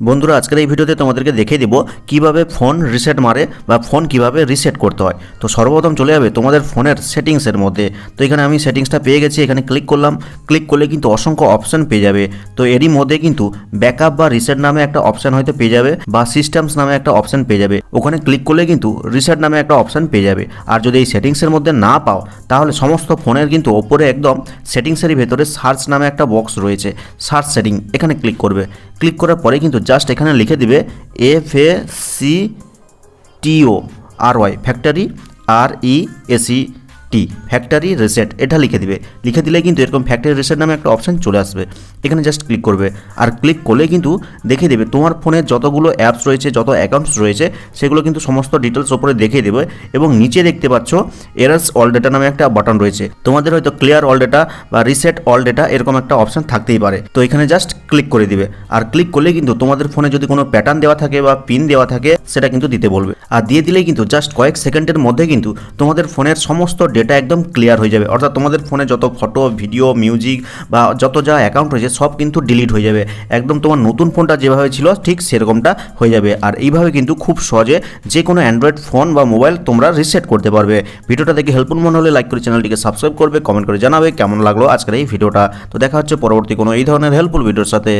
বন্ধুরা, আজকের এই ভিডিওতে তোমাদেরকে দেখিয়ে দিব কীভাবে ফোন রিসেট মারে বা ফোন কীভাবে রিসেট করতে হয়। তো সর্বপ্রথম চলে যাবে তোমাদের ফোনের সেটিংসের মধ্যে। তো এখানে আমি সেটিংসটা পেয়ে গেছি, এখানে ক্লিক করলাম। ক্লিক করলে কিন্তু অসংখ্য অপশন পেয়ে যাবে। তো এরই মধ্যে কিন্তু ব্যাকআপ বা রিসেট নামে একটা অপশন হয়তো পেয়ে যাবে বা সিস্টেমস নামে একটা অপশন পেয়ে যাবে। ওখানে ক্লিক করলে কিন্তু রিসেট নামে একটা অপশন পেয়ে যাবে। আর যদি এই সেটিংসের মধ্যে না পাও, তাহলে সমস্ত ফোনের কিন্তু ওপরে একদম সেটিংসেরই ভেতরে সার্চ নামে একটা বক্স রয়েছে সার্চ সেটিং এখানে ক্লিক করবে। ক্লিক করার পরে কিন্তু জাস্ট এখানে লিখে দিবে F A C T O R Y factory R E S E T factory reset এটা লিখে দিবে। লিখে দিলে কিন্তু এরকম ফ্যাক্টরি রিসেট নামে একটা অপশন চলে আসবে। এখানে জাস্ট ক্লিক করবে। আর ক্লিক করলে কিন্তু দেখে দেবে, তোমার ফোনে যতগুলো অ্যাপস রয়েছে, যত অ্যাকাউন্টস রয়েছে, সেগুলো কিন্তু সমস্ত ডিটেলস ওপরে দেখিয়ে দেবে এবং নিচে দেখতে পাচ্ছ এরাস অল ডেটা নামে একটা বাটন রয়েছে। তোমাদের হয়তো ক্লিয়ার অল ডেটা বা রিসেট অল ডেটা এরকম একটা অপশন থাকতেই পারে। তো এখানে জাস্ট ক্লিক করে দিবে। আর ক্লিক করলে কিন্তু তোমাদের ফোনে যদি কোনো প্যাটার্ন দেওয়া থাকে বা পিন দেওয়া থাকে, সেটা কিন্তু দিতে বলবে। আর দিয়ে দিলে কিন্তু জাস্ট কয়েক সেকেন্ডের মধ্যে কিন্তু তোমাদের ফোনের সমস্ত ডেটা একদম ক্লিয়ার হয়ে যাবে। অর্থাৎ তোমাদের ফোনে যত ফটো ভিডিও মিউজিক বা যত যা অ্যাকাউন্ট রয়েছে, সব কিন্তু ডিলিট হয়ে যাবে। একদম তোমার নতুন ফোনটা যেভাবে ছিল, ঠিক সেরকমটা হয়ে যাবে। আর এইভাবে কিন্তু খুব সহজে যে কোনো অ্যান্ড্রয়েড ফোন বা মোবাইল তোমরা রিসেট করতে পারবে। ভিডিওটা দেখে হেল্পফুল মনে হলে লাইক করে চ্যানেলটিকে সাবস্ক্রাইব করবে কমেন্ট করে জানাবে কেমন লাগল আজকের এই ভিডিওটা। তো দেখা হচ্ছে পরবর্তী কোনো এই ধরনের হেল্পফুল ভিডিওর সাথে।